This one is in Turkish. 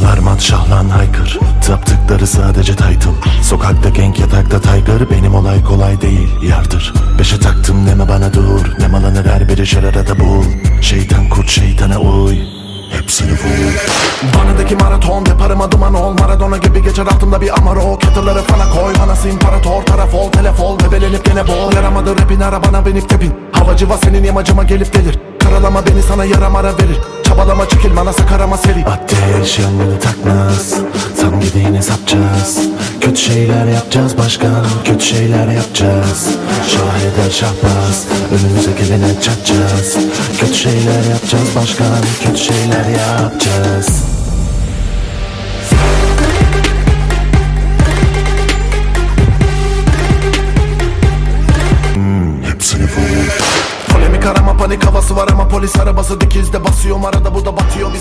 Şahlar mat şahlan haykır. Taptıkları sadece title. Sokakta genk yatakta tiger. Benim olay kolay değil yardır. Beşe taktım deme bana dur. Ne malanır her biri şararada bul. Şeytan kurt şeytana uy. Hepsini vur. Vanadaki maraton deparıma duman ol. Maradona gibi geçer altımda bir amaro Kettle'ları fana koy manası imparator Taraf ol telef ol. Bebelenip gene bol. Yaramadı rapin arabana binip tepin. Havacıva senin yamacıma gelip gelir. Karalama beni sana yaramara verir gideyini sapacağız Kötü şeyler yapacağız başkan Kötü şeyler yapacağız. Şaheder şahbaz Önümüze gelene çatacağız. Kötü şeyler yapacağız başkan Kötü şeyler yapacağız. Arama panik havası var ama polis arabası dikizde basıyorum arada bu da batıyor. Bir